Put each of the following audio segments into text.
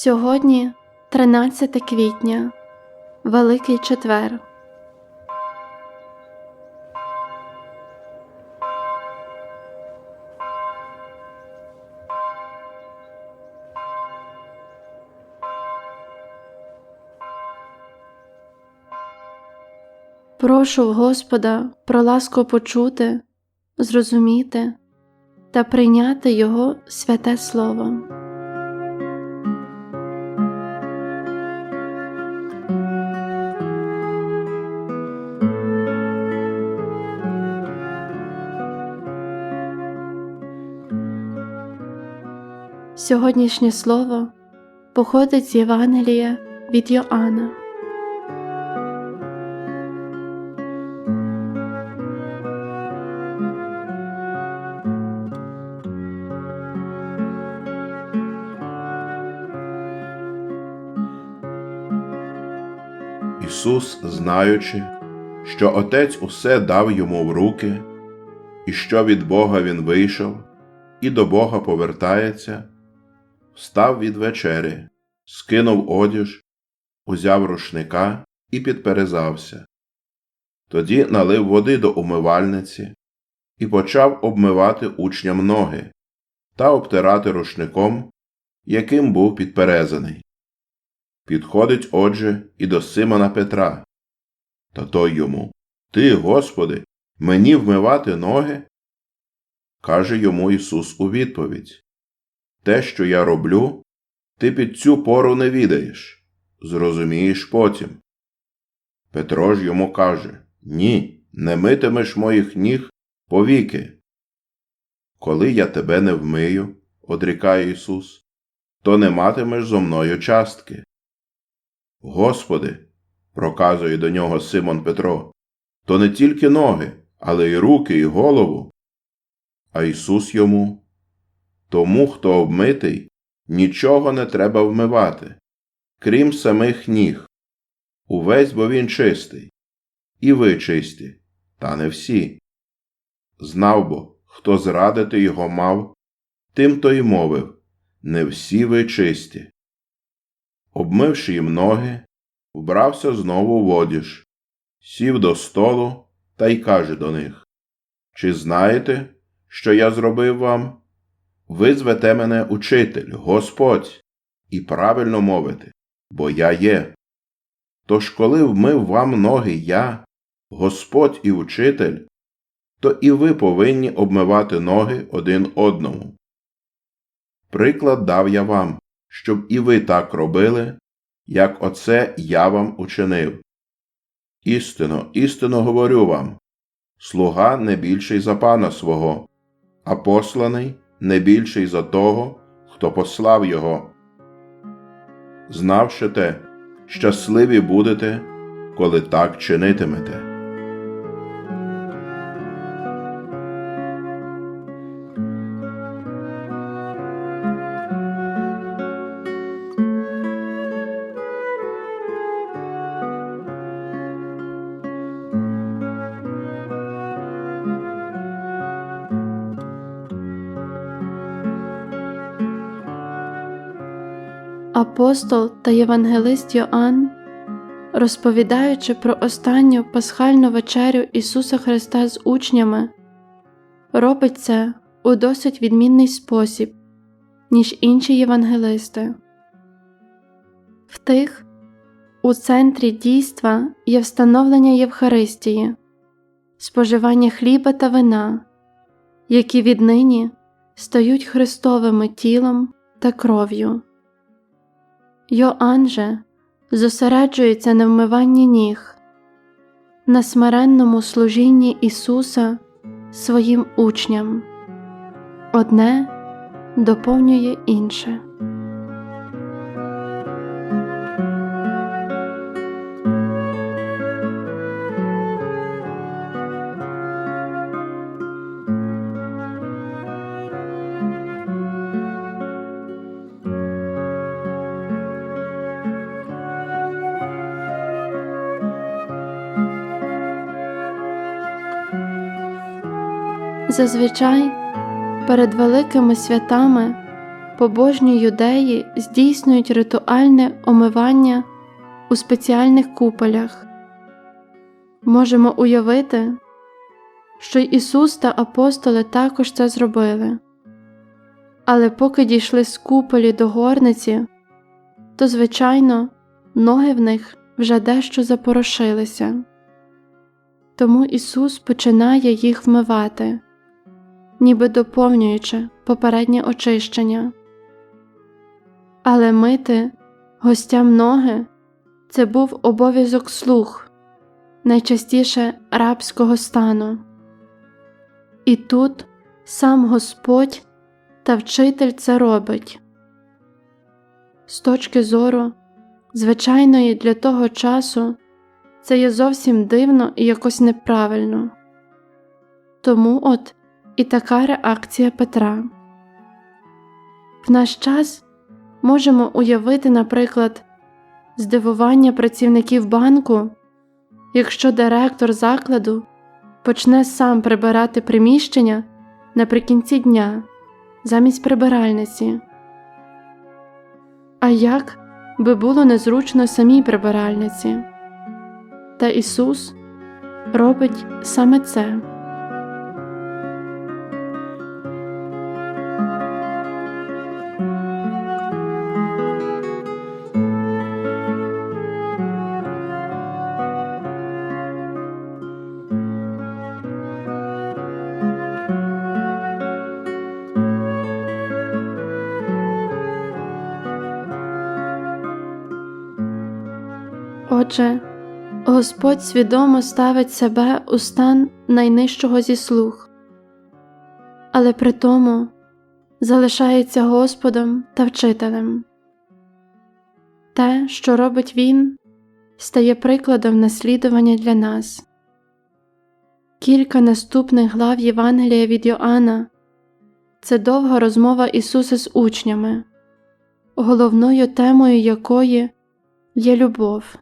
Сьогодні 13 квітня, Великий четвер. Прошу Господа про ласку почути, зрозуміти та прийняти Його святе Слово. Сьогоднішнє слово походить з Євангелія від Йоанна. Ісус, знаючи, що Отець усе дав йому в руки, і що від Бога він вийшов, і до Бога повертається, встав від вечері, скинув одіж, узяв рушника і підперезався. Тоді налив води до умивальниці і почав обмивати учням ноги та обтирати рушником, яким був підперезаний. Підходить, отже, і до Симона Петра. Та той йому Ти, Господи, мені вмивати ноги? Каже йому Ісус у відповідь Те, що я роблю, ти під цю пору не відаєш, зрозумієш потім. Петро ж йому каже Ні, не митимеш моїх ніг повіки. Коли я тебе не вмию, одрікає Ісус, то не матимеш зо мною частки. Господи, проказує до нього Симон Петро, то не тільки ноги, але й руки, і голову. А Ісус йому Тому, хто обмитий, нічого не треба вмивати, крім самих ніг. Увесь бо він чистий, і ви чисті, та не всі. Знав бо, хто зрадити його мав, тим то й мовив не всі ви чисті. Обмивши їм ноги, вбрався знову в одіж, сів до столу та й каже до них Чи знаєте, що я зробив вам? Ви звете мене учитель, Господь, і правильно мовите, бо я є. Тож, коли вмив вам ноги я, Господь і учитель, то і ви повинні обмивати ноги один одному. Приклад дав я вам, щоб і ви так робили, як оце я вам учинив. Істинно, істинно говорю вам слуга не більший за пана свого, а посланий не більший за того, хто послав його. Знавши те, щасливі будете, коли так чинитимете. Апостол та євангелист Йоанн, розповідаючи про останню пасхальну вечерю Ісуса Христа з учнями, робить це у досить відмінний спосіб, ніж інші євангелисти. В тих у центрі дійства є встановлення Євхаристії, споживання хліба та вина, які віднині стають Христовими тілом та кров'ю. Йоанн же зосереджується на вмиванні ніг, на смиренному служінні Ісуса своїм учням. Одне доповнює інше. Зазвичай перед великими святами побожні юдеї здійснюють ритуальне омивання у спеціальних куполях. Можемо уявити, що Ісус та апостоли також це зробили. Але поки дійшли з куполі до горниці, то, звичайно, ноги в них вже дещо запорошилися. Тому Ісус починає їх вмивати, ніби доповнюючи попереднє очищення. Але мити гостям ноги це був обов'язок слуг, найчастіше рабського стану. І тут сам Господь та вчитель це робить. З точки зору звичайної для того часу це є зовсім дивно і якось неправильно. Тому от і така реакція Петра. В наш час можемо уявити, наприклад, здивування працівників банку, якщо директор закладу почне сам прибирати приміщення наприкінці дня замість прибиральниці. А як би було незручно самій прибиральниці? Та Ісус робить саме це. Отже, Господь свідомо ставить себе у стан найнижчого зі слуг, але при тому залишається Господом та вчителем. Те, що робить Він, стає прикладом наслідування для нас. Кілька наступних глав Євангелія від Йоанна це довга розмова Ісуса з учнями, головною темою якої є любов.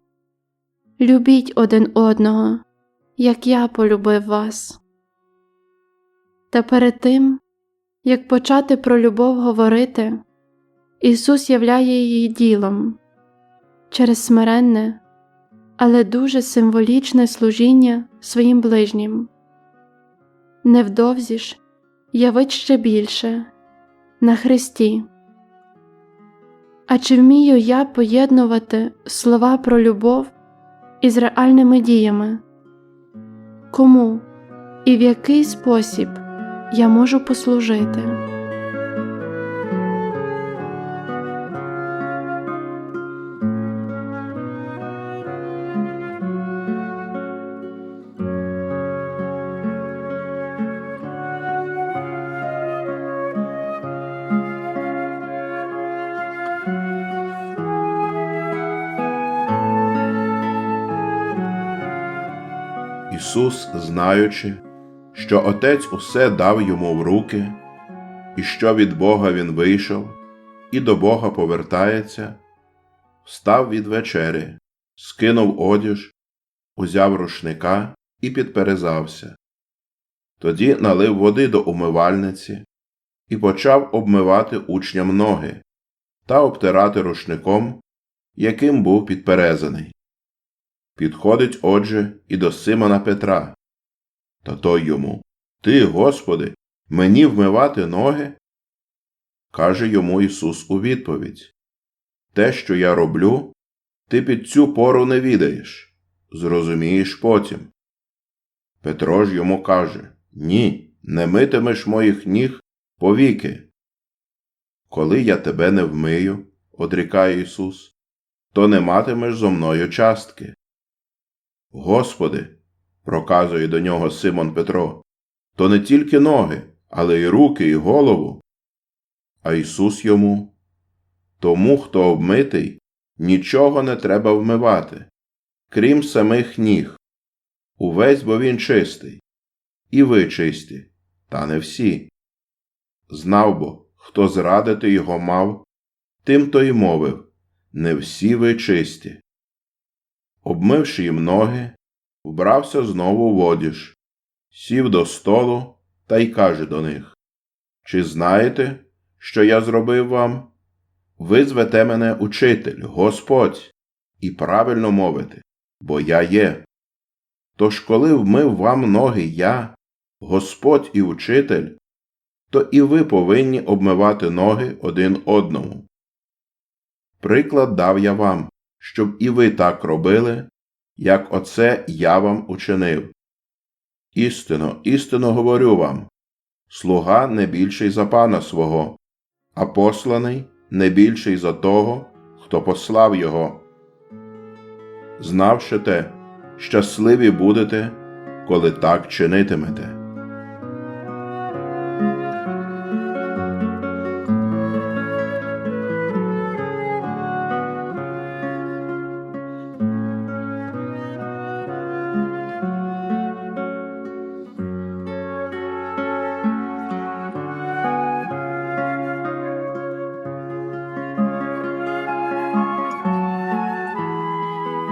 Любіть один одного, як я полюбив вас. Та перед тим, як почати про любов говорити, Ісус являє її ділом через смиренне, але дуже символічне служіння своїм ближнім. Невдовзі ж явить ще більше на Христі. А чи вмію я поєднувати слова про любов із реальними діями? Кому і в який спосіб я можу послужити? Ісус, знаючи, що Отець усе дав йому в руки, і що від Бога він вийшов, і до Бога повертається, встав від вечері, скинув одіж, узяв рушника і підперезався. Тоді налив води до умивальниці і почав обмивати учням ноги та обтирати рушником, яким був підперезаний. Підходить, отже, і до Симона Петра. Та той йому Ти, Господи, мені вмивати ноги? Каже йому Ісус у відповідь Те, що я роблю, ти під цю пору не відаєш, зрозумієш потім. Петро ж йому каже Ні, не митимеш моїх ніг повіки. Коли я тебе не вмию, одрікає Ісус, то не матимеш зо мною частки. Господи, проказує до нього Симон Петро, то не тільки ноги, але й руки, і голову. А Ісус йому тому, хто обмитий, нічого не треба вмивати, крім самих ніг. Увесь бо він чистий, і ви чисті, та не всі. Знав бо, хто зрадити його мав, тим то й мовив не всі ви чисті. Обмивши їм ноги, вбрався знову в одіж, сів до столу та й каже до них Чи знаєте, що я зробив вам? Ви звете мене учитель, Господь, і правильно мовите, бо я є. Тож, коли вмив вам ноги я, Господь і учитель, то і ви повинні обмивати ноги один одному. Приклад дав я вам, щоб і ви так робили, як оце я вам учинив. Істинно, істинно говорю вам слуга не більший за пана свого, а посланий не більший за того, хто послав його. Знавши те, щасливі будете, коли так чинитимете.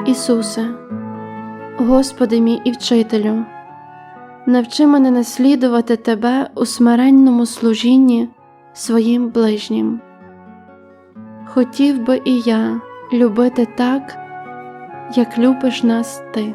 Ісусе, Господи мій і вчителю, навчи мене наслідувати Тебе у смиренному служінні своїм ближнім. Хотів би і я любити так, як любиш нас Ти.